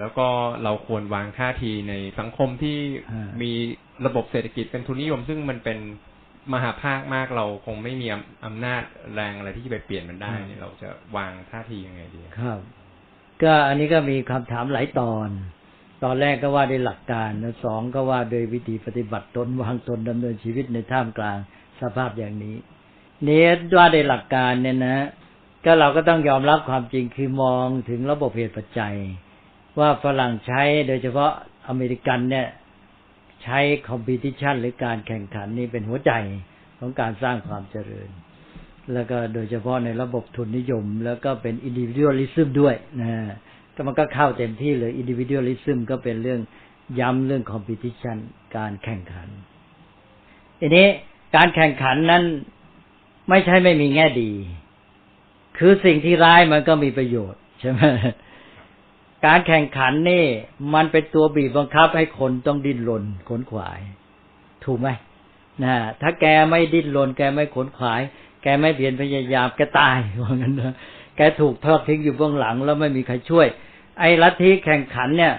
แล้วก็เราควรวางท่าทีในสังคมที่อ่ามีมีระบบเศรษฐกิจเป็นทุนนิยม ซึ่งมันเป็นมหาภาคมากเราคงไม่มีอำอำนาจแรงอะไรที่จะไปเปลี่ยนมันได้เนี่ยเราจะวางท่าทียังไงดีครับ ก็อันนี้ก็มีคำถามหลายตอน ตอนแรกก็ว่าด้วยหลักการแล้วสองก็ว่าโดยวิธีปฏิบัติตนวางตนดำเนินชีวิตในท่ามกลางสภาพอย่างนี้นี้ว่าด้วยหลักการเนี่ยนะ ก็เราก็ต้องยอมรับความจริงคือมองถึงระบบเหตุปัจจัย ว่าฝรั่งใช้โดยเฉพาะอเมริกันเนี่ย ใช้คอมเพติชันหรือการแข่งขันนี่เป็นหัวใจของการสร้างความเจริญ แล้วก็โดยเฉพาะในระบบทุนนิยม แล้วก็เป็นอินดิวิ u a ลิซึมด้วยนะก็มันก็เข้าเต็มที่เลยอินดิวิ u a ลิซึมก็เป็นเรื่องย้ำเรื่องคอมเพติชันการแข่งขันทีนี้การแข่งขันนั้นไม่ใช่ไม่มีแง่ดี คือสิ่งที่ร้ายมันก็มีประโยชน์ใช่ไหม การแข่งขันนี่ มันเป็นตัวบีบบังคับให้คนต้องดิ้นรนขนขวาย ถูกไหมนะถ้าแกไม่ดิ้นรนแกไม่ขนขวาย แกไม่เพียรพยายามแกตายว่างั้นนะแกถูกทอดทิ้งอยู่เบื้องหลัง แล้วไม่มีใครช่วย ไอ้ลัทธิแข่งขันเนี่ย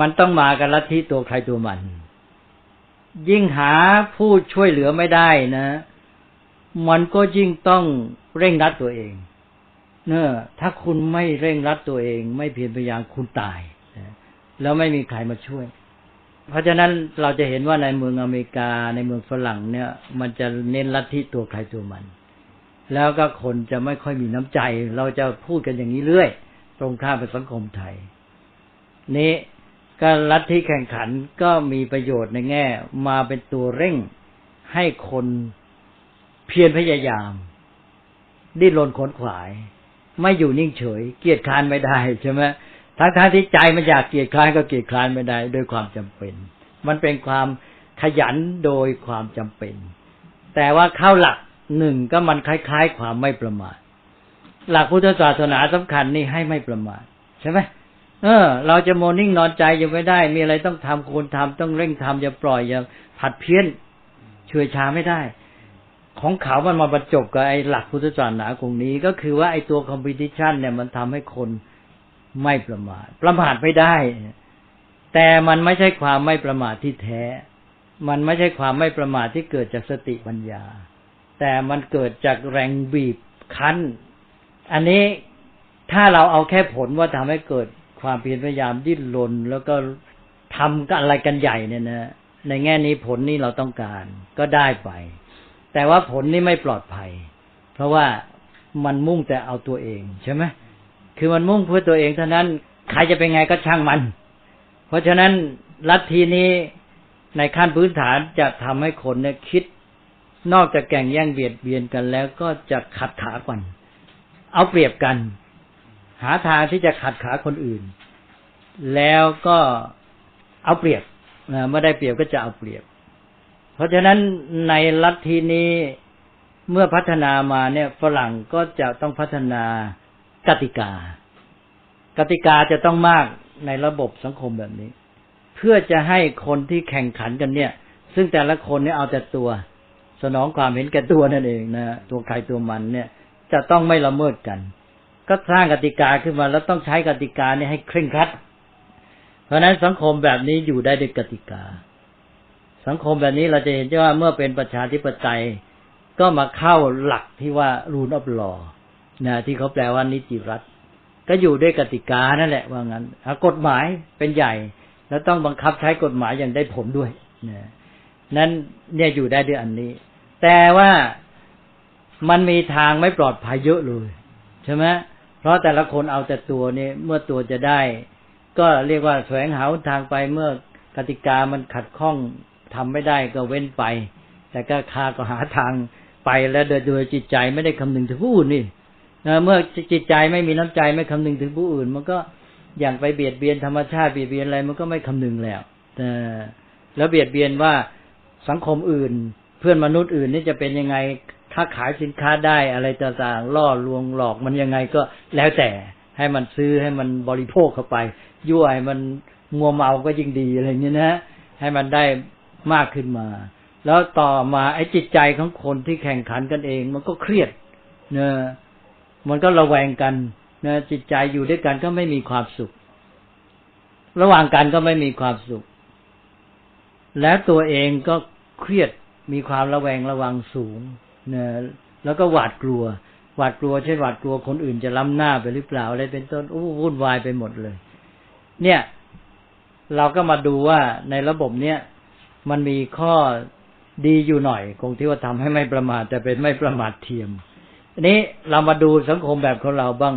มันต้องมากับลัทธิตัวใครตัวมัน ยิ่งหาผู้ช่วยเหลือไม่ได้นะ มันก็ยิ่งต้องเร่งรัดตัวเอง เนอะถ้าคุณไม่เร่งรัดตัวเอง ไม่เพียรพยายามคุณตายแล้วไม่มีใครมาช่วย เพราะฉะนั้นเราจะเห็นว่าในเมืองอเมริกาในเมืองฝรั่งเนี่ย มันจะเน้นลัทธิตัวใครตัวมัน แล้วก็คนจะไม่ค่อยมีน้ำใจ เราจะพูดกันอย่างนี้เรื่อย ตรงข้ามกับสังคมไทย นี้ก็ลัทธิแข่งขันก็มีประโยชน์ในแง่ มาเป็นตัวเร่งให้คนเพียรพยายาม ดิ้นรนขนขวาย ไม่อยู่นิ่งเฉย เกียจคร้านไม่ได้ใช่ไหมทั้งทที่ใจมันอยากเกียจคร้านก็เกียจคร้านไม่ได้โดยความจำเป็น มันเป็นความขยันโดยความจำเป็น แต่ว่าเข้าหลักหนึ่งก็มันคล้าย ๆ ความไม่ประมาท หลักพุทธศาสนาสำคัญนี่ให้ไม่ประมาทใช่ไหมเออ เราจะโมนิ่งนอนใจยังไม่ได้ มีอะไรต้องทำควรทำต้องเร่งทำอย่าปล่อยอย่าผัดเพี้ยนช่วยชาไม่ได้ ของเขามันมาบรรจบกับไอ้หลักพุทธศาสนาตรงนี้ ก็คือว่าไอ้ตัวคอมเพติชันเนี่ยมันทำให้คนไม่ประมาท ประมาทไม่ได้ แต่มันไม่ใช่ความไม่ประมาทที่แท้ มันไม่ใช่ความไม่ประมาทที่เกิดจากสติปัญญา แต่มันเกิดจากแรงบีบคั้น อันนี้ถ้าเราเอาแค่ผลว่าทำให้เกิดความเพียรพยายามดิ้นรนแล้วก็ทำกันอะไรกันใหญ่เนี่ยนะในแง่นี้ผลนี้เราต้องการก็ได้ไป แต่ว่าผลนี้ไม่ปลอดภัย เพราะว่ามันมุ่งแต่เอาตัวเองใช่ไหมคือมันมุ่งเพื่อตัวเองเท่านั้นใครจะเป็นไงก็ช่างมัน เพราะฉะนั้นลัทธินี้ในขั้นพื้นฐานจะทำให้คนเนี่ยคิด นอกจากแก่งแย่งเบียดเบียนกันแล้วก็จะขัดขากัน เอาเปรียบกัน หาทางที่จะขัดขาคนอื่น แล้วก็เอาเปรียบนะเมื่อได้เปรียบก็จะเอาเปรียบ เพราะฉะนั้นในลัทธินี้เมื่อพัฒนามาเนี่ยฝรั่งก็จะต้องพัฒนากติกา กติกาจะต้องมากในระบบสังคมแบบนี้ เพื่อจะให้คนที่แข่งขันกันเนี่ย ซึ่งแต่ละคนเนี่ยเอาแต่ตัว สนองความเห็นแก่ตัวนั่นเองนะตัวใครตัวมันเนี่ย จะต้องไม่ละเมิดกัน ก็สร้างกติกาขึ้นมาแล้วต้องใช้กติกาเนี่ยให้เคร่งครัด เพราะฉะนั้นสังคมแบบนี้อยู่ได้ด้วยกติกา สังคมแบบนี้เราจะเห็นว่าเมื่อเป็นประชาธิปไตยก็มาเข้าหลักที่ว่ารูนอ f ลอนะที่เขาแปลว่านิติรัฐ ก็อยู่ด้วยกติกานั่นแหละว่างั้นกฎหมายเป็นใหญ่ แล้วต้องบังคับใช้กฎหมายอย่างได้ผลด้วยนะนั้นเนี่ยอยู่ได้ด้วยอันนี้ แต่ว่ามันมีทางไม่ปลอดภัยเยอะเลยใช่ไหมเพราะแต่ละคนเอาแต่ตัวนี่เมื่อตัวจะได้ ก็เรียกว่าแสวงหาทางไปเมื่อกติกามันขัดข้อง ทำไม่ได้ก็เว้นไป แต่ก็คาก็หาทางไปแล้วโดยจิตใจไม่ได้คำนึงถึงผู้อื่นนี่เมื่อจิตใจไม่มีน้ำใจไม่คำนึงถึงผู้อื่น มันก็อย่างไปเบียดเบียนธรรมชาติเบียดเบียนอะไรมันก็ไม่คำนึงแล้วแต่แล้วเบียดเบียนว่าสังคมอื่น เพื่อนมนุษย์อื่นนี่จะเป็นยังไงถ้าขายสินค้าได้อะไรต่างๆล่อลวงหลอกมันยังไงก็แล้วแต่ให้มันซื้อให้มันบริโภคเข้าไป ยั่วให้มันมัวเมาก็ยิ่งดีอะไรอย่างนี้นะให้มันได้ มากขึ้นมา แล้วต่อมาไอ้จิตใจของคนที่แข่งขันกันเอง มันก็เครียดเนะมันก็ระแวงกันนะจิตใจอยู่ด้วยกันก็ไม่มีความสุข ระหว่างกันก็ไม่มีความสุข แล้วตัวเองก็เครียดมีความระแวงระวังสูงนะแล้วก็หวาดกลัว หวาดกลัวเช่นหวาดกลัวคนอื่นจะล้ำหน้าไปหรือเปล่าอะไรเป็นต้นอู้วุ่นวายไปหมดเลย เนี่ย เราก็มาดูว่าในระบบเนี้ย มันมีข้อดีอยู่หน่อย คงที่ว่าทำให้ไม่ประมาทแต่เป็นไม่ประมาทเทียมอันนี้เรามาดูสังคมแบบของเราบ้าง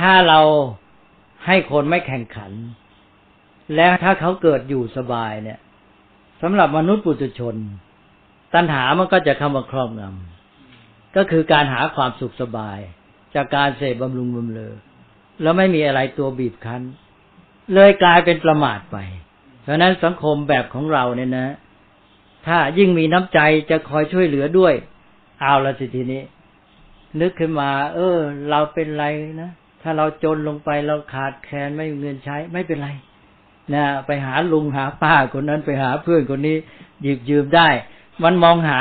ถ้าเราให้คนไม่แข่งขัน แล้วถ้าเขาเกิดอยู่สบายเนี่ยสำหรับมนุษย์ปุถุชน ตัณหามันก็จะเข้ามาครอบงำก็คือการหาความสุขสบาย จากการเสพบำรุงบำเรอแล้วไม่มีอะไรตัวบีบคั้น เลยกลายเป็นประมาทไป เพราะนั้นสังคมแบบของเราเนี่ยนะ ถ้ายิ่งมีน้ำใจจะคอยช่วยเหลือด้วย เอาละสิทีนี้ นึกขึ้นมา เออ เราเป็นไรนะถ้าเราจนลงไปเราขาดแคลนไม่มีเงินใช้ไม่เป็นไรนะไปหาลุงหาป้าคนนั้นไปหาเพื่อนคนนี้หยิบยืมได้ มันมองหา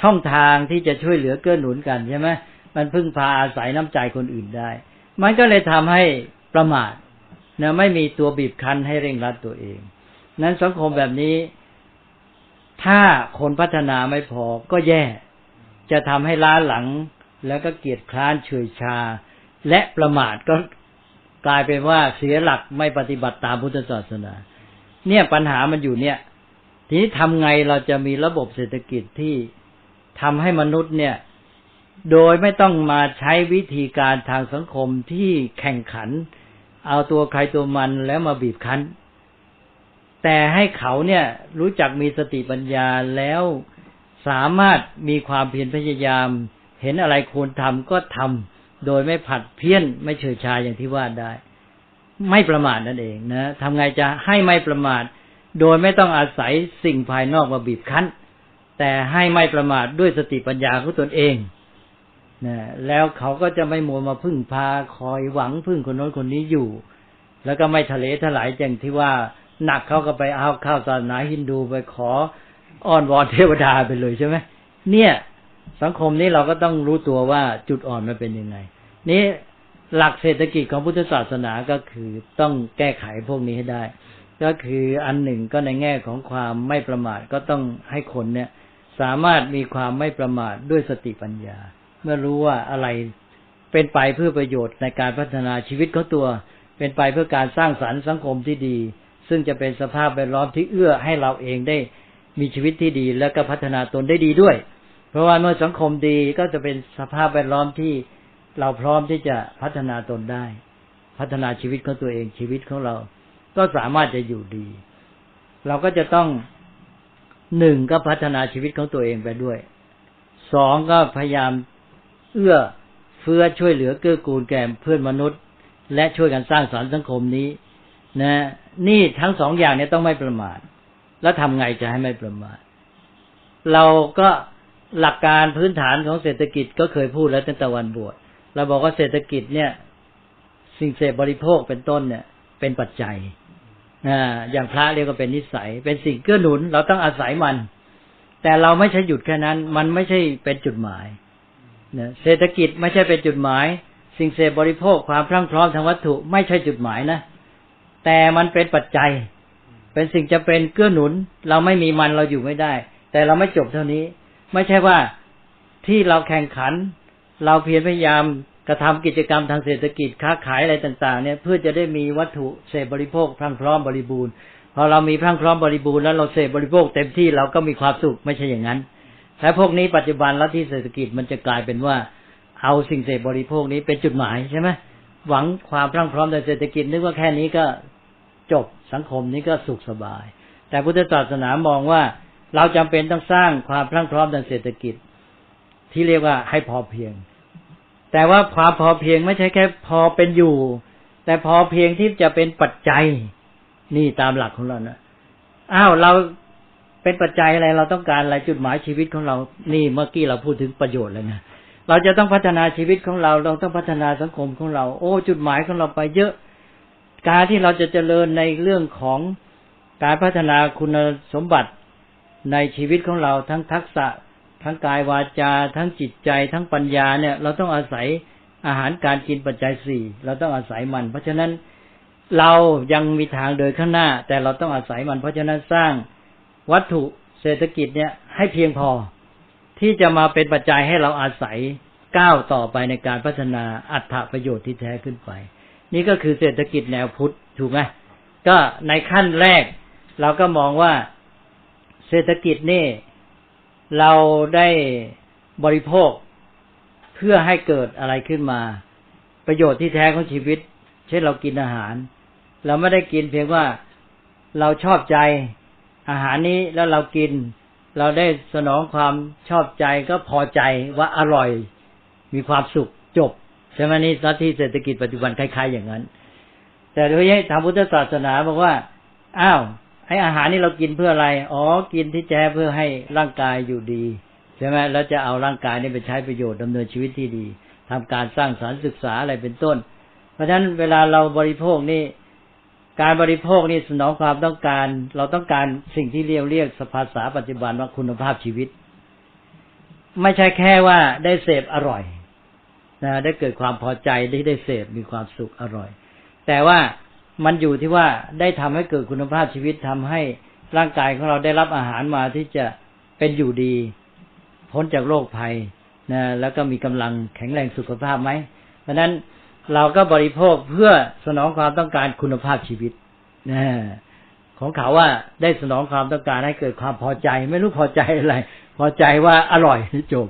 ช่องทางที่จะช่วยเหลือเกื้อหนุนกันใช่ไหมมันพึ่งพาอาศัยน้ำใจคนอื่นได้ มันก็เลยทำให้ประมาท นะไม่มีตัวบีบคั้นให้เร่งรัดตัวเอง นั้นสังคมแบบนี้ ถ้าคนพัฒนาไม่พอก็แย่ จะทำให้ล้าหลัง แล้วก็เกียจคร้านเฉยชา และประมาทก็กลายเป็นว่าเสียหลักไม่ปฏิบัติตามพุทธศาสนา เนี่ยปัญหามันอยู่เนี่ย ทีนี้ทำไงเราจะมีระบบเศรษฐกิจที่ทำให้มนุษย์เนี่ย โดยไม่ต้องมาใช้วิธีการทางสังคมที่แข่งขัน เอาตัวใครตัวมันแล้วมาบีบคั้น แต่ให้เขาเนี่ยรู้จักมีสติปัญญาแล้วสามารถมีความเพียรพยายาม เห็นอะไรควรทำก็ทำโดยไม่ผัดเพี้ยนไม่เฉยชาอย่างที่ว่าได้ ไม่ประมาทนั่นเองนะทำไงจะให้ไม่ประมาท โดยไม่ต้องอาศัยสิ่งภายนอกมาบีบคั้น แต่ให้ไม่ประมาทด้วยสติปัญญาของตนเอง นะแล้วเขาก็จะไม่มัวมาพึ่งพาคอยหวังพึ่งคนโน้นคนนี้อยู่ แล้วก็ไม่ทะเลถลายอย่างที่ว่าหนักเขาก็ไปเอาข้าวศาสนาฮินดูไปขออ้อนวอนเทวดาไปเลยใช่ไหมเนี่ย สังคมนี้เราก็ต้องรู้ตัวว่าจุดอ่อนมันเป็นยังไง นี้หลักเศรษฐกิจของพุทธศาสนาก็คือต้องแก้ไขพวกนี้ให้ได้ ก็คืออันหนึ่งก็ในแง่ของความไม่ประมาทก็ต้องให้คนเนี่ย สามารถมีความไม่ประมาทด้วยสติปัญญา เมื่อรู้ว่าอะไรเป็นไปเพื่อประโยชน์ในการพัฒนาชีวิตของตัว เป็นไปเพื่อการสร้างสรรค์สังคมที่ดี ซึ่งจะเป็นสภาพแวดล้อมที่เอื้อให้เราเองได้มีชีวิตที่ดี แล้วก็พัฒนาตนได้ดีด้วย เพราะว่าเมื่อสังคมดีก็จะเป็นสภาพแวดล้อมที่เราพร้อมที่จะพัฒนาตนได้ พัฒนาชีวิตของตัวเองชีวิตของเรา ก็สามารถจะอยู่ดี เราก็จะต้องหนึ่งก็พัฒนาชีวิตของตัวเองไปด้วยสองก็พยายาม เอื้อเฟื้อช่วยเหลือเกื้อกูลแก่เพื่อนมนุษย์ และช่วยกันสร้างสรรค์สังคมนี้ นะ นี่ทั้งสองอย่างนี้ต้องไม่ประมาทแล้วทำไงจะให้ไม่ประมาทเราก็หลักการพื้นฐานของเศรษฐกิจก็เคยพูดแล้วตั้งแต่วันบวชเราบอกว่าเศรษฐกิจเนี่ย สิ่งเสพบริโภคเป็นต้นเนี่ย เป็นปัจจัยอ่าอย่างพระเรียกว่าเป็นนิสัย เป็นสิ่งเกื้อหนุน เราต้องอาศัยมัน แต่เราไม่ใช่หยุดแค่นั้น มันไม่ใช่เป็นจุดหมาย นะเศรษฐกิจไม่ใช่เป็นจุดหมาย สิ่งเสพบริโภคความพรั่งพร้อมทางวัตถุไม่ใช่จุดหมายนะ แต่มันเป็นปัจจัย เป็นสิ่งจะเป็นเกื้อหนุน เราไม่มีมันเราอยู่ไม่ได้ แต่เราไม่จบเท่านี้ ไม่ใช่ว่าที่เราแข่งขัน เราเพียรพยายามกระทำกิจกรรมทางเศรษฐกิจค้าขายอะไรต่าง ๆ เนี่ยเพื่อจะได้มีวัตถุเสพบริโภคพรั่งพร้อมบริบูรณ์พอเรามีพรั่งพร้อมบริบูรณ์แล้วเราเสพบริโภคเต็มที่เราก็มีความสุขไม่ใช่อย่างนั้น แต่พวกนี้ปัจจุบันล้วที่เศรษฐกิจมันจะกลายเป็นว่า เอาสิ่งเสพบริโภคนี้เป็นจุดหมายใช่ไหมหวังความพรั่งพร้อมในเศรษฐกิจนึกว่าแค่นี้ก็จบสังคมนี้ก็สุขสบาย แต่พุทธศาสนามองว่าเราจำเป็นต้องสร้างความพรั่งพร้อมทางเศรษฐกิจ ที่เรียกว่าให้พอเพียง แต่ว่าความพอเพียงไม่ใช่แค่พอเป็นอยู่ แต่พอเพียงที่จะเป็นปัจจัยนี่ตามหลักของเรานะอ้าวเรา เป็นปัจจัยอะไรเราต้องการอะไรจุดหมายชีวิตของเรา นี่เมื่อกี้เราพูดถึงประโยชน์แล้วนะเราจะต้องพัฒนาชีวิตของเราเราต้องพัฒนาสังคมของเรา โอ้ จุดหมายของเราไปเยอะ การที่เราจะเจริญในเรื่องของการพัฒนาคุณสมบัติในชีวิตของเราทั้งทักษะ ทั้งกายวาจา ทั้งจิตใจ ทั้งปัญญาเนี่ย เราต้องอาศัยอาหารการกินปัจจัยสี่เราต้องอาศัยมัน เพราะฉะนั้นเรายังมีทางเดินข้างหน้า แต่เราต้องอาศัยมัน เพราะฉะนั้นสร้าง วัตถุเศรษฐกิจเนี่ยให้เพียงพอ ที่จะมาเป็นปัจจัยให้เราอาศัยก้าวต่อไปในการพัฒนาอัตถประโยชน์ที่แท้ขึ้นไป นี่ก็คือเศรษฐกิจแนวพุทธถูกไหมก็ในขั้นแรก เราก็มองว่าเศรษฐกิจนี่เราได้บริโภคเพื่อให้เกิดอะไรขึ้นมา ประโยชน์ที่แท้ของชีวิต เช่นเรากินอาหาร เราไม่ได้กินเพียงว่าเราชอบใจ อาหารนี้แล้วเรากิน เราได้สนองความชอบใจก็พอใจว่าอร่อย มีความสุขจบใช่ไหมนี่ลัทธิเศรษฐกิจปัจจุบันคล้ายๆอย่างนั้น แต่โดยทางพุทธศาสนาบอกว่าอ้าวไออาหารนี่เรากินเพื่ออะไร อ๋อ กินที่แท้เพื่อให้ร่างกายอยู่ดีใช่ไหมแล้วจะเอาร่างกายนี่ไปใช้ประโยชน์ดำเนินชีวิตที่ดีทำการสร้างสารรค์ศึกษาอะไรเป็นต้น เพราะฉะนั้นเวลาเราบริโภคนี่ การบริโภคนี่สนองความต้องการ เราต้องการสิ่งที่เรียกเรียกสภาษาปัจจุบันว่าคุณภาพชีวิต ไม่ใช่แค่ว่าได้เสพอร่อยนะได้เกิดความพอใจได้ได้เสพมีความสุขอร่อย แต่ว่ามันอยู่ที่ว่าได้ทำให้เกิดคุณภาพชีวิตทำให้ร่างกายของเราได้รับอาหารมาที่จะเป็นอยู่ดี พ้นจากโรคภัยนะแล้วก็มีกำลังแข็งแรงสุขภาพไหมเพราะนั้น เราก็บริโภคเพื่อสนองความต้องการคุณภาพชีวิตนะของเขาว่าได้สนองความต้องการให้เกิดความพอใจ ไม่รู้พอใจอะไร พอใจว่าอร่อยจบ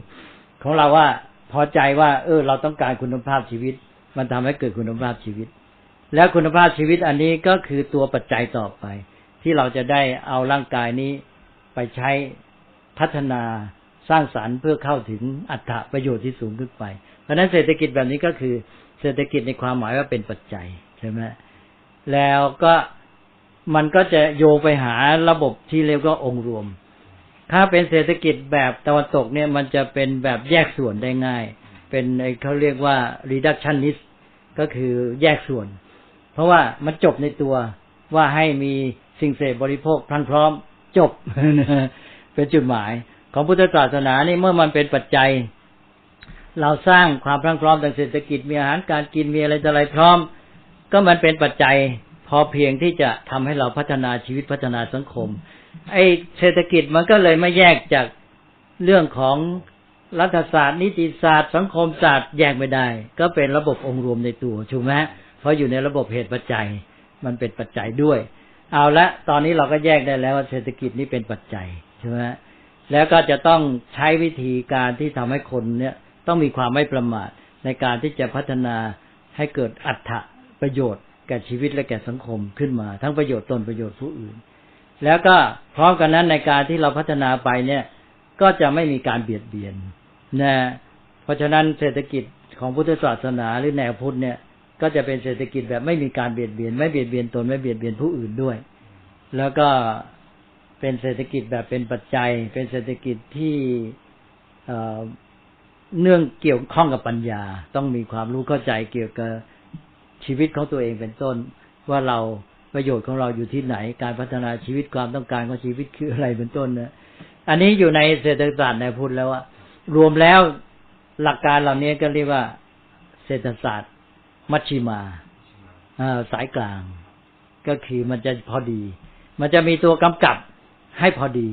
ของเราว่าพอใจว่า เออ เราต้องการคุณภาพชีวิต มันทำให้เกิดคุณภาพชีวิต แล้วคุณภาพชีวิตอันนี้ก็คือตัวปัจจัยต่อไป ที่เราจะได้เอาร่างกายนี้ไปใช้พัฒนาสร้างสารรค์เพื่อเข้าถึงอัตถประโยชน์ที่สูงขึ้นไป เพราะฉะนั้นเศรษฐกิจแบบนี้ก็คือ เศรษฐกิจในความหมายว่าเป็นปัจจัยใช่ไหมแล้วก็มันก็จะโยงไปหาระบบที่เรียกว่าองค์รวม ถ้าเป็นเศรษฐกิจแบบตะวันตกเนี่ย มันจะเป็นแบบแยกส่วนได้ง่าย เป็นเขาเรียกว่า reductionist ก็คือแยกส่วน เพราะว่ามันจบในตัวว่าให้มีสิ่งเสพบริโภคพลันพร้อมจบเป็นจุดหมาย ของพุทธศาสนานี่เมื่อมันเป็นปัจจัย เราสร้างความพรั่งพร้อมทางเศรษฐกิจมีอาหารการกินมีอะไรต่ออะไรพร้อม ก็มันเป็นปัจจัยพอเพียงที่จะทำให้เราพัฒนาชีวิตพัฒนาสังคม ไอ้เศรษฐกิจมันก็เลยไม่แยกจากเรื่องของรัฐศาสตร์ นิติศาสตร์ สังคมศาสตร์แยกไม่ได้ ก็เป็นระบบองค์รวมในตัวถูกไหมเพราะอยู่ในระบบเหตุปัจจัย มันเป็นปัจจัยด้วย เอาละตอนนี้เราก็แยกได้แล้วว่าเศรษฐกิจนี้เป็นปัจจัยใช่ไหมแล้วก็จะต้องใช้วิธีการที่ทำให้คนเนี่ย ต้องมีความไม่ประมาทในการที่จะพัฒนาให้เกิดอัตถะประโยชน์แก่ชีวิตและแก่สังคมขึ้นมา ทั้งประโยชน์ตนประโยชน์ผู้อื่น แล้วก็พร้อมกันนั้นในการที่เราพัฒนาไปเนี่ย ก็จะไม่มีการเบียดเบียนนะเพราะฉะนั้นเศรษฐกิจของพุทธศาสนาหรือแนวพุทธเนี่ย ก็จะเป็นเศรษฐกิจแบบไม่มีการเบียดเบียน ไม่เบียดเบียนตนไม่เบียดเบียนผู้อื่นด้วย แล้วก็เป็นเศรษฐกิจแบบเป็นปัจจัย เป็นเศรษฐกิจที่ เนื่องเกี่ยวข้องกับปัญญา ต้องมีความรู้เข้าใจเกี่ยวกับชีวิตของตัวเองเป็นต้น ว่าเราประโยชน์ของเราอยู่ที่ไหน การพัฒนาชีวิตความต้องการของชีวิตคืออะไรเป็นต้นนะอันนี้อยู่ในเศรษฐศาสตร์ในพุทธแล้วว่ารวมแล้วหลักการเหล่านี้ก็เรียกว่า เศรษฐศาสตร์ มัชชิมาสายกลาง ก็คือมันจะพอดี มันจะมีตัวกำกับให้พอดี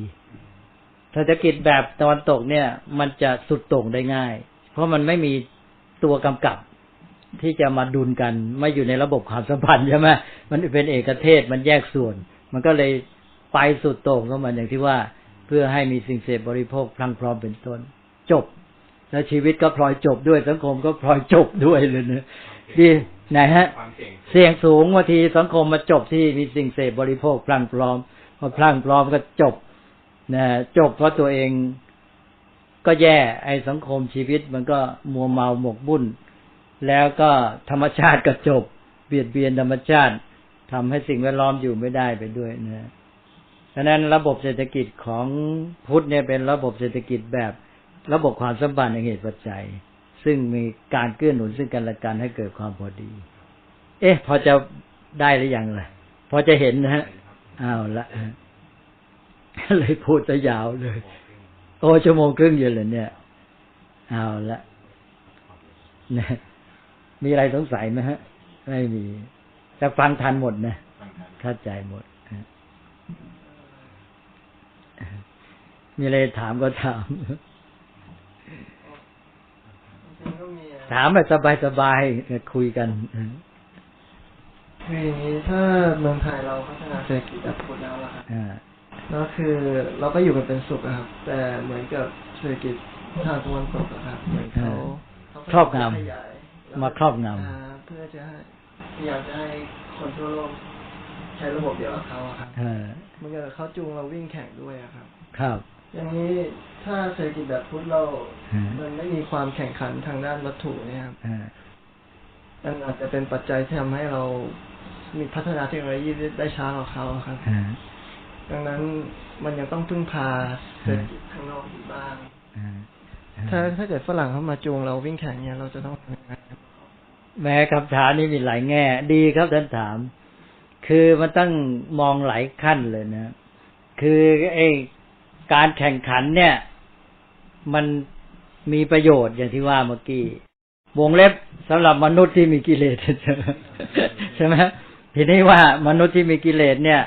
เศรษฐกิจแบบตะวันตกเนี่ย มันจะสุดโต่งได้ง่าย เพราะมันไม่มีตัวกำกับที่จะมาดุลกัน ไม่อยู่ในระบบความสัมพันธ์ใช่ไหมมันเป็นเอกเทศมันแยกส่วน มันก็เลยไปสุดโต่งก็มันอย่างที่ว่าเพื่อให้มีสิ่งเสพบริโภคพลังพร้อมเป็นต้น จบ แล้วชีวิตก็พลอยจบด้วยสังคมก็พลอยจบด้วยเลยเนะดีไหนฮะ เสี่ยงสูงบางทีสังคมมาจบที่มีสิ่งเสพบริโภคพลังพร้อมพอพลังพร้อมก็จบ นะจบเพราะตัวเองก็แย่ไอ้สังคมชีวิตมันก็มัวเมาหมกบุ่นแล้วก็ธรรมชาติก็จบ เบียดเบียนธรรมชาติทำให้สิ่งแวดล้อมอยู่ไม่ได้ไปด้วยนะฉะนั้นระบบเศรษฐกิจของพุทธเนี่ยเป็นระบบเศรษฐกิจแบบระบบความสัมพันธ์ในเหตุปัจจัย ซึ่งมีการเกื้อหนุนซึ่งกันและกันให้เกิดความพอดี เอ๊ะ พอจะได้หรือยังล่ะ พอจะเห็นนะฮะอ้าวละ เลยพูดจะยาวเลย โอ้ชั่วโมงครึ่งอยู่เลยเนี่ย เอาละนะมีอะไรสงสัยไหมฮะ ไม่มีแต่ฟังทันหมดนะเข้าใจหมดมีอะไรถามก็ถามจริงๆก็มีอะถามแบบสบายๆคุยกันคืออย่างนี้ถ้าเมืองไทยเราพัฒนาเศรษฐกิจแบบพุทธแล้วล่ะครับอ่า แล้วคือเราก็อยู่กันเป็นสุขอะครับ แต่เหมือนกับเศรษฐกิจทางตะวันตกอะครับเหมือนเขาเขาครอบงขยายำมาครอบงอ่าเพื่อจะให้พยายามจะให้คนทั่วโลกใช้ระบบเดียวกับเขาอะครับำอ่าเหมันก็เขาจูงเราวิ่งแข่งด้วยอะครับ ครับ อย่างนี้ถ้าเศรษฐกิจแบบพุทธเราอืมมันไม่มีความแข่งขันทางด้านวัตถุเนี่ยครับอ่ามันอาจจะเป็นปัจจัยที่ทำให้เรามีพัฒนาเทคโนโลยีได้ช้ากว่าเขาอะครับอ่า ดังนั้นมันยังต้องพึ่งพาเศรษฐกิจข้างนอกอยู่บ้างอ่าถ้าถ้าเกิดฝรั่งเข้ามาจูงเราวิ่งแข่งเนี่ยเราจะต้องทำยังไงครับแม้คำถามนี้มีหลายแง่ ดีครับท่านถาม คือมันต้องมองหลายขั้นเลยนะ คือไอ้การแข่งขันเนี่ย มันมีประโยชน์อย่างที่ว่าเมื่อกี้ วงเล็บสำหรับมนุษย์ที่มีกิเลสใช่ไหมทีนี้ว่ามนุษย์ที่มีกิเลสเนี่ย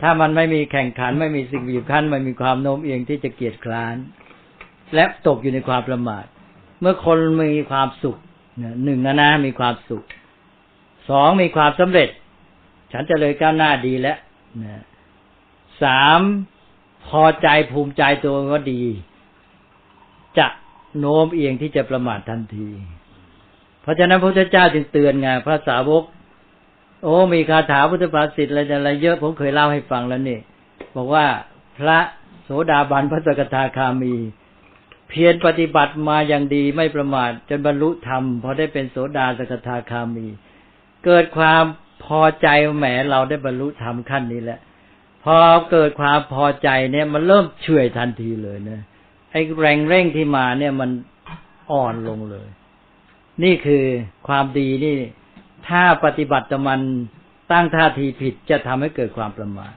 ถ้ามันไม่มีแข่งขันไม่มีสิ่งบีบคั้นไม่มีความโน้มเอียงที่จะเกียจคร้าน และตกอยู่ในความประมาท เมื่อคนมีความสุขหนึ่งนะนะมีความสุขสองมีความสำเร็จ ฉันจะเลยก้าวหน้าดีแล้วนะสามพอใจภูมิใจตัวก็ดี จะโน้มเอียงที่จะประมาททันที เพราะฉะนั้นพระพุทธเจ้าจึงเตือนไงพระสาวก โอ้มีคาถาพุทธภาษิตอะไรอะไรเยอะผมเคยเล่าให้ฟังแล้วนี่ บอกว่าพระโสดาบันพระสกทาคามี เพียรปฏิบัติมาอย่างดีไม่ประมาทจนบรรลุธรรมพอได้เป็นโสดาสกทาคามี เกิดความพอใจแหมเราได้บรรลุธรรมขั้นนี้แล้วพอเกิดความพอใจเนี่ย มันเริ่มเฉื่อยทันทีเลยนะไอ้แรงเร่งที่มาเนี่ยมันอ่อนลงเลย นี่คือความดีนี่ ถ้าปฏิบัติมันตั้งท่าทีผิดจะทำให้เกิดความประมาท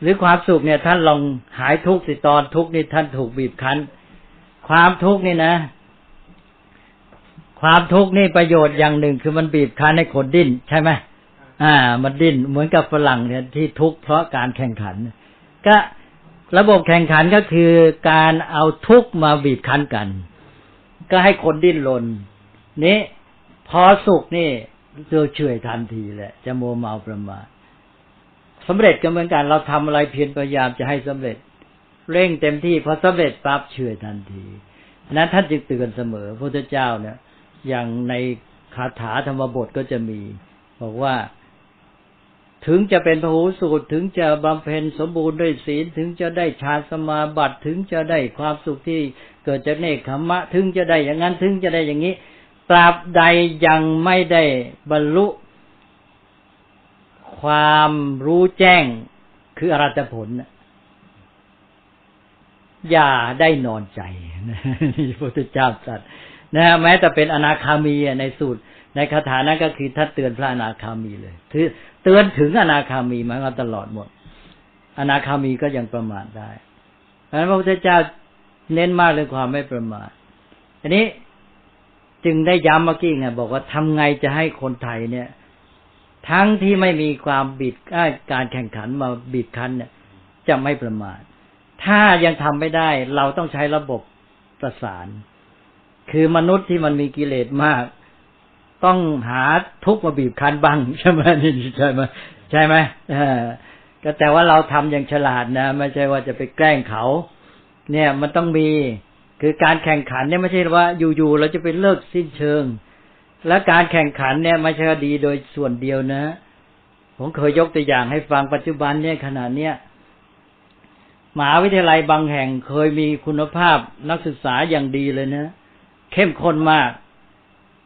หรือความสุขเนี่ย ท่านลองหายทุกข์สิตอนทุกข์นี่ท่านถูกบีบคั้น ความทุกข์นี่นะ ความทุกข์นี่ประโยชน์อย่างหนึ่งคือมันบีบคั้นให้คนดิ้นใช่ไหมอ่า มันดิ้นเหมือนกับฝรั่งเนี่ยที่ทุกข์เพราะการแข่งขัน ก็ระบบแข่งขันก็คือการเอาทุกข์มาบีบคั้นกัน ก็ให้คนดิ้นรนนี้พอสุขนี่ เจอเฉื่อยทันทีแหละ จะโมเมาประมาทสำเร็จก็เหมือนกันเราทำอะไรเพียรพยายามจะให้สำเร็จ เร่งเต็มที่พอสำเร็จปั๊บเฉื่อยทันทีนั้นท่านจึงเตือนเสมอพระพุทธเจ้าเนี่ย อย่างในคาถาธรรมบทก็จะมี บอกว่า ถึงจะเป็นพระหูสูตรถึงจะบำเพ็ญสมบูรณ์ด้วยศีลถึงจะได้ฌานสมาบัติถึงจะได้ความสุขที่เกิดจากเนคขมะ ถึงจะได้อย่างนั้นถึงจะได้อย่างนี้ ตราบใดยังไม่ได้บรรลุ ความรู้แจ้งคืออรัตผล อย่าได้นอนใจนี่พระพุทธเจ้าตรัสนะแม้แต่เป็นอนาคามีในสูตร ในคาถานั้นก็คือท่านเตือนพระอนาคามีเลยเตือนถึงอนาคามีมาตลอดหมด อนาคามีก็ยังประมาทได้เพราะฉะนั้นพระพุทธเจ้าเน้นมากเรื่องความไม่ประมาทอันนี้ จึงได้ย้ำเมื่อกี้ไงบอกว่าทำไงจะให้คนไทยเนี่ย ทั้งที่ไม่มีความบีบเอ้ยการแข่งขันมาบีบคั้นเนี่ย จะไม่ประมาทถ้ายังทำไม่ได้ เราต้องใช้ระบบประสาน คือมนุษย์ที่มันมีกิเลสมาก ต้องหาทุกมาบีบคั้นบ้างใช่ไหมนี่ใช่ไหมใช่ไหมเออก็แต่ว่าเราทำอย่างฉลาดนะ ไม่ใช่ว่าจะไปแกล้งเขา เนี่ยมันต้องมี คือการแข่งขันเนี่ยไม่ใช่ว่าอยู่ๆเราจะไปเลิกสิ้นเชิง และการแข่งขันเนี่ยไม่ใช่ดีโดยส่วนเดียวนะ ผมเคยยกตัวอย่างให้ฟังปัจจุบันเนี่ยขนาดเนี้ยมหาวิทยาลัยบางแห่งเคยมีคุณภาพนักศึกษาอย่างดีเลยนะ เข้มข้นมาก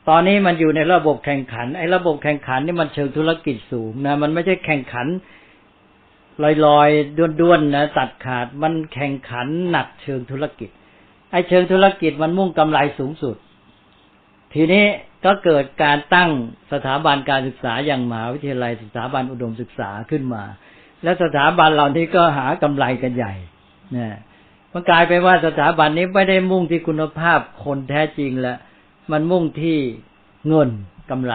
ตอนนี้มันอยู่ในระบบแข่งขัน ไอ้ระบบแข่งขันนี่มันเชิงธุรกิจสูงนะ มันไม่ใช่แข่งขันลอยๆด้วนๆนะตัดขาด มันแข่งขันหนักเชิงธุรกิจ เชิงธุรกิจมันมุ่งกำไรสูงสุด ทีนี้ก็เกิดการตั้งสถาบันการศึกษาอย่างมหาวิทยาลัยสถาบันอุดมศึกษาขึ้นมา และสถาบันเหล่านี้ก็หากำไรกันใหญ่นะมันกลายเป็นว่าสถาบันนี้ไม่ได้มุ่งที่คุณภาพคนแท้จริงแล้วมันมุ่งที่เงินกำไร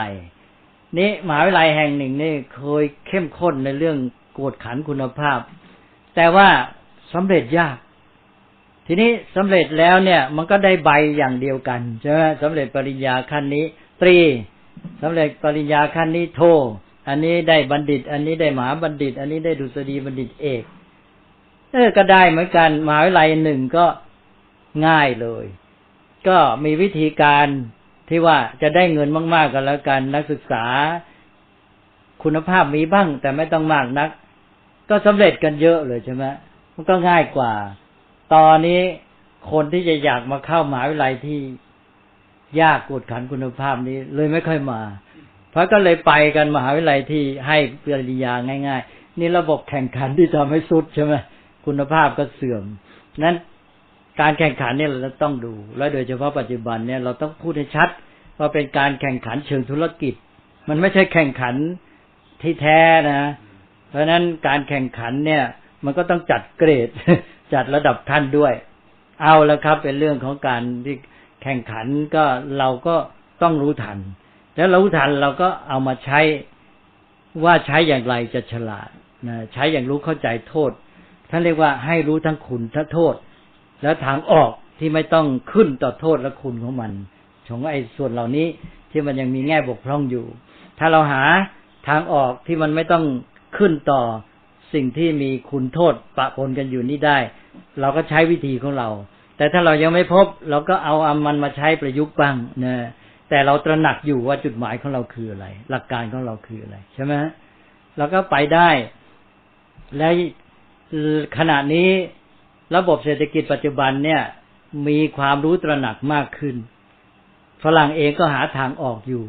นี่มหาวิทยาลัยแห่งหนึ่งนี่เคยเข้มข้นในเรื่องกวดขันคุณภาพ แต่ว่าสำเร็จยาก ทีนี้สำเร็จแล้วเนี่ย มันก็ได้ใบอย่างเดียวกันใช่ไหมสำเร็จปริญญาขั้นนี้ ตรีสำเร็จปริญญาขั้นนี้โท อันนี้ได้บัณฑิต อันนี้ได้มหาบัณฑิต อันนี้ได้ดุษฎีบัณฑิตเอกเออก็ได้เหมือนกันมหาวิทยาลัยหนึ่งก็ง่ายเลย ก็มีวิธีการที่ว่าจะได้เงินมาก ๆกันแล้วกัน นักศึกษาคุณภาพมีบ้าง แต่ไม่ต้องมากนัก ก็สำเร็จกันเยอะเลยใช่ไหมมันก็ง่ายกว่า ตอนนี้คนที่จะอยากมาเข้ามหาวิทยาลัยที่ยากกดขันคุณภาพนี้ เลยไม่ค่อยมา เพราะก็เลยไปกันมหาวิทยาลัยที่ให้ปริญญาง่าย ๆ นี่ระบบแข่งขันที่ทำให้สุดใช่ไหมคุณภาพก็เสื่อม นั้นการแข่งขันเนี่ยเราต้องดู และโดยเฉพาะปัจจุบันเนี่ยเราต้องพูดให้ชัดว่าเป็นการแข่งขันเชิงธุรกิจ มันไม่ใช่แข่งขันที่แท้นะ เพราะฉะนั้นการแข่งขันเนี่ย มันก็ต้องจัดเกรด จัดระดับขั้นด้วย เอาแล้วครับ เป็นเรื่องของการที่แข่งขันก็เราก็ต้องรู้ทัน แล้วรู้ทันเราก็เอามาใช้ว่าใช้อย่างไรจะฉลาดนะใช้อย่างรู้เข้าใจโทษท่านเรียกว่าให้รู้ทั้งคุณทั้งโทษ แล้วทางออกที่ไม่ต้องขึ้นต่อโทษและคุณของมันของไอ้ส่วนเหล่านี้ที่มันยังมีแง่บกพร่องอยู่ ถ้าเราหาทางออกที่มันไม่ต้องขึ้นต่อสิ่งที่มีคุณโทษปะปนกันอยู่นี่ได้ เราก็ใช้วิธีของเรา แต่ถ้าเรายังไม่พบ เราก็เอาอามันมาใช้ประยุกต์บ้างนะแต่เราตระหนักอยู่ว่าจุดหมายของเราคืออะไร หลักการของเราคืออะไรใช่ไหมเราก็ไปได้ และขณะนี้ระบบเศรษฐกิจปัจจุบันเนี่ย มีความรู้ตระหนักมากขึ้น ฝรั่งเองก็หาทางออกอยู่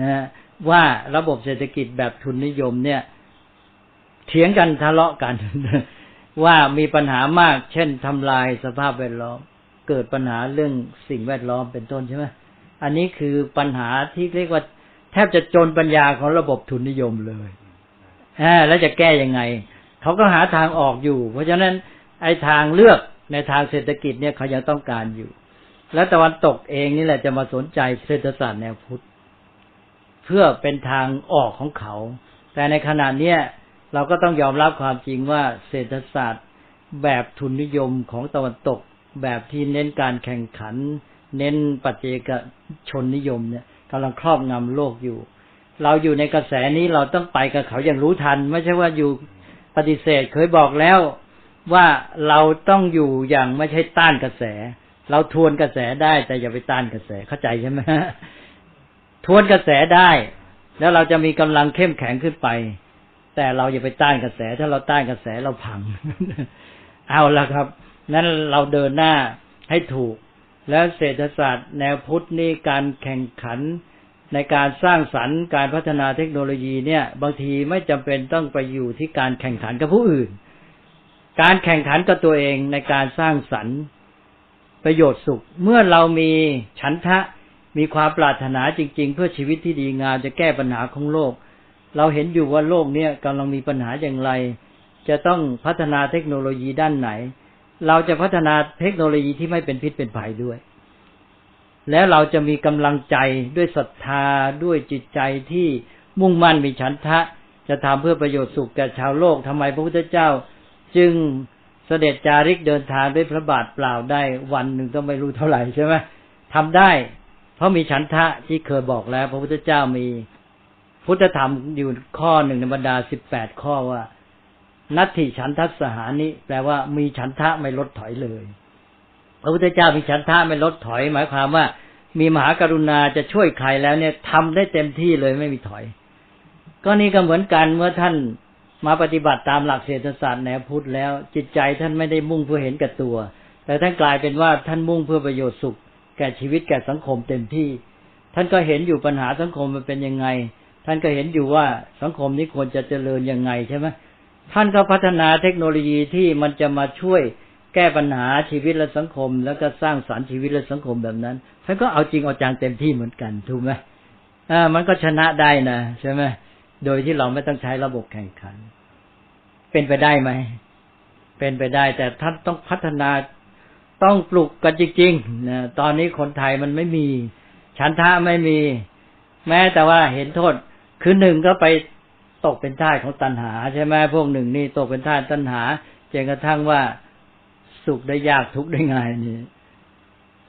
นะว่าระบบเศรษฐกิจแบบทุนนิยมเนี่ย เถียงกันทะเลาะกัน ว่ามีปัญหามาก เช่นทำลายสภาพแวดล้อม เกิดปัญหาเรื่องสิ่งแวดล้อมเป็นต้นใช่ไหมอันนี้คือปัญหาที่เรียกว่า แทบจะจนปัญญาของระบบทุนนิยมเลยแล้วจะแก้ยังไง เขาก็หาทางออกอยู่ เพราะฉะนั้นไอ้ทางเลือกในทางเศรษฐกิจเนี่ยเขายังต้องการอยู่ และตะวันตกเองนี่แหละจะมาสนใจเศรษฐศาสตร์แนวพุทธ เพื่อเป็นทางออกของเขา แต่ในขณะเนี้ย เราก็ต้องยอมรับความจริงว่าเศรษฐศาสตร์ แบบทุนนิยมของตะวันตก แบบที่เน้นการแข่งขัน เน้นปัจเจกชนนิยมเนี่ยกำลังครอบงำโลกอยู่ เราอยู่ในกระแสนี้เราต้องไปกับเขาอย่างรู้ทัน ไม่ใช่ว่าอยู่ปฏิเสธเคยบอกแล้วว่าเราต้องอยู่อย่างไม่ใช่ต้านกระแส เราทวนกระแสได้แต่อย่าไปต้านกระแสเข้าใจใช่ไหมทวนกระแสได้ แล้วเราจะมีกำลังเข้มแข็งขึ้นไป แต่เราอย่าไปต้านกระแส ถ้าเราต้านกระแสเราพัง เอาละครับ นั้นเราเดินหน้าให้ถูก แล้วเศรษฐศาสตร์แนวพุทธนี่การแข่งขันในการสร้างสรรค์การพัฒนาเทคโนโลยีเนี่ย บางทีไม่จำเป็นต้องไปอยู่ที่การแข่งขันกับผู้อื่น การแข่งขันกับตัวเองในการสร้างสรรค์ประโยชน์สุข เมื่อเรามีฉันทะมีความปรารถนาจริง ๆ เพื่อชีวิตที่ดีงามจะแก้ปัญหาของโลก เราเห็นอยู่ว่าโลกเนี้ยกำลังมีปัญหาอย่างไร จะต้องพัฒนาเทคโนโลยีด้านไหน เราจะพัฒนาเทคโนโลยีที่ไม่เป็นพิษเป็นภัยด้วย แล้วเราจะมีกำลังใจด้วยศรัทธาด้วยจิตใจที่มุ่งมั่นมีฉันทะ จะทำเพื่อประโยชน์สุขแก่ชาวโลกทำไมพระพุทธเจ้า จึงเสด็จจาริกเดินทางด้วยพระบาทเปล่าได้วันหนึ่งต้องไม่รู้เท่าไหร่ใช่ไหมทำได้ เพราะมีฉันทะที่เคยบอกแล้ว พระพุทธเจ้ามี พุทธธรรมอยู่ข้อหนึ่งในบรรดาสิบแปดข้อว่า นัตถิฉันทัสหานิแปลว่ามีฉันทะไม่ลดถอยเลย พระพุทธเจ้ามีฉันทะไม่ลดถอย หมายความว่า มีมหากรุณาจะช่วยใครแล้วเนี่ยทำได้เต็มที่เลยไม่มีถอย ก็นี่ก็เหมือนกันเมื่อท่านมาปฏิบัติตามหลักเศรษฐศาสตร์แนวพุทธแล้ว จิตใจท่านไม่ได้มุ่งเพื่อเห็นแก่ตัว แต่ท่านกลายเป็นว่าท่านมุ่งเพื่อประโยชน์สุข แก่ชีวิตแก่สังคมเต็มที่ ท่านก็เห็นอยู่ปัญหาสังคมมันเป็นยังไง ท่านก็เห็นอยู่ว่าสังคมนี้ควรจะเจริญยังไงใช่ไหมท่านก็พัฒนาเทคโนโลยีที่มันจะมาช่วยแก้ปัญหาชีวิตและสังคม แล้วก็สร้างสารรค์ชีวิตและสังคมแบบนั้นท่านก็เอาจริงเอาจังเต็มที่เหมือนกันถูกไหมอ่า มันก็ชนะได้นะใช่ไหมโดยที่เราไม่ต้องใช้ระบบแข่งขัน เป็นไปได้ไหมเป็นไปได้ แต่ท่านต้องพัฒนาต้องปลุกกันจริงๆนะตอนนี้คนไทยมันไม่มี ฉันทะไม่มี แม้แต่ว่าเห็นโทษ คือหนึ่งก็ไปตกเป็นท่าของตัณหาใช่ไหมพวกหนึ่งนี่ตกเป็นท่าตัณหาจนกระทั่งว่าสุขได้ยากทุกข์ได้ง่ายนี่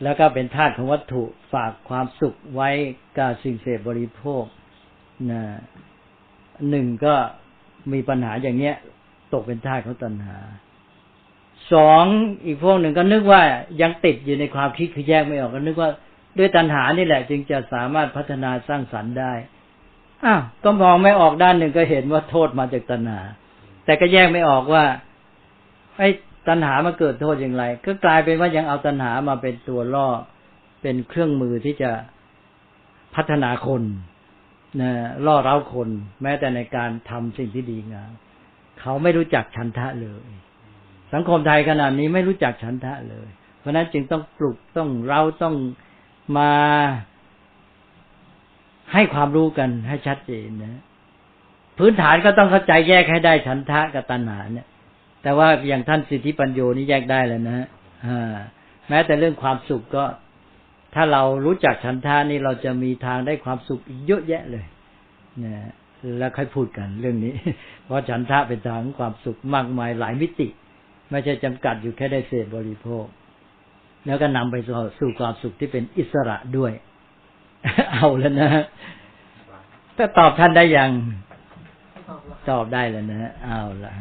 แล้วก็เป็นธาตุของวัตถุฝากความสุขไว้กับสิ่งเสพบริโภคนะหนึ่งก็มีปัญหาอย่างเนี้ย ตกเป็นท่าสของตัณหาสองอีกพวกหนึ่งก็นึกว่ายังติดอยู่ในความคิดคือแยกไม่ออกก็นึกว่าด้วยตัณหานี่แหละ จึงจะสามารถพัฒนาสร้างสรรค์ได้ อ้าวก็มองไม่ออกด้านหนึ่งก็เห็นว่าโทษมาจากตัณหา แต่ก็แยกไม่ออกว่าไอ้ตัณหามาเกิดโทษอย่างไร ก็กลายเป็นว่ายังเอาตัณหามาเป็นตัวล่อ เป็นเครื่องมือที่จะพัฒนาคนนะล่อเร้าคน แม้แต่ในการทำสิ่งที่ดีงามเขาไม่รู้จักฉันทะเลย สังคมไทยขนาดนี้ไม่รู้จักฉันทะเลย เพราะฉะนั้นจึงต้องปลุกต้องเราต้องมา ให้ความรู้กันให้ชัดเจนนะ พื้นฐานก็ต้องเข้าใจแยกให้ได้ฉันทะกับตัณหาเนี่ย แต่ว่าอย่างท่านสิทธิปัญโยนี่แยกได้แล้วนะอ่าแม้แต่เรื่องความสุขก็ ถ้าเรารู้จักฉันทะนี่เราจะมีทางได้ความสุขเยอะแยะเลยนะแล้วค่อยพูดกันเรื่องนี้ เพราะฉันทะเป็นทางของความสุขมากมายหลายมิติ ไม่ใช่จำกัดอยู่แค่ได้เสพบริโภค แล้วก็นำไปสู่ความสุขที่เป็นอิสระด้วย เอาแล้วนะถ้าตอบท่านได้ยัง ตอบได้แล้วนะเอาละ